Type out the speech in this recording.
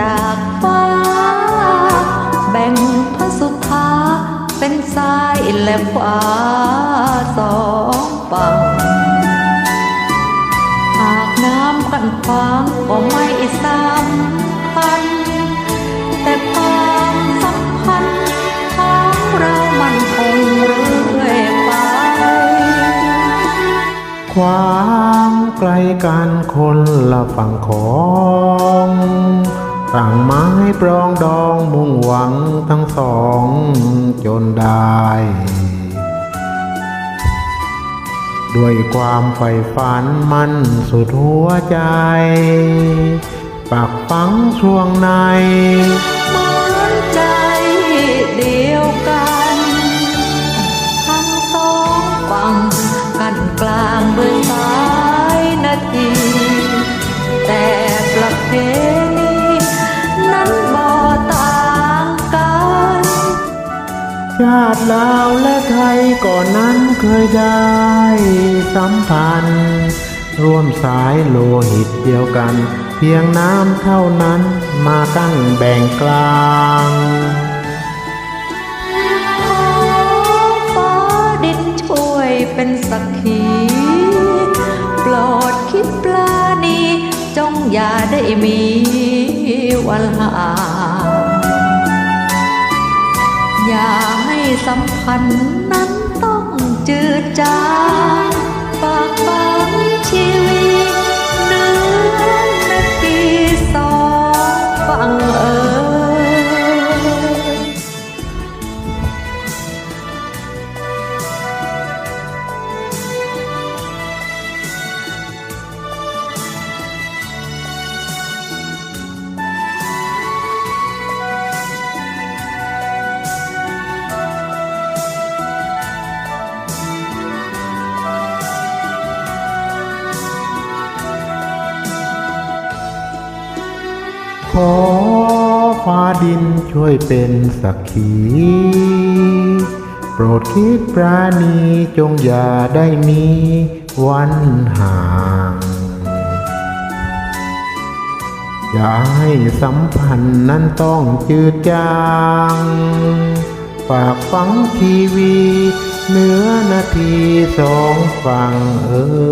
จากฟ้า แบ่งพระสุธาเป็นซ้ายและขวาสองฝั่งหากน้ำกันขวางก็ไม่สำคัญแต่ความสัมพันธ์ของเรามันคงเรื่อยไปความไกลกันคนละฝั่งของ ต่างไม้ปรองดองมุ่งหวังทั้งสองจนได้ ด้วยความใฝ่ฝันมันสุดหัวใจปักฝังช่วงใน ชาติลาวและไทยก่อนนั้นเคยได้สัมพันธ์ ร่วมสายโลหิตเดียวกัน เพียงน้ำเท่านั้นมากั้นแบ่งกลางขอฟ้าดินช่วยเป็นสักขี โปรดคิดปลานีจงอย่าได้มีวันห่าง อย่าให้สัมพันธ์นั้นต้องจืดจาง ขอฟ้าดินช่วยเป็นสักขี โปรดคิดปราณีจงอย่าได้มีวันห่าง อย่าให้สัมพันธ์นั้นต้องจืดจางฝากฝังทีวี เนื้อนาทีสองฝั่งเอ่ย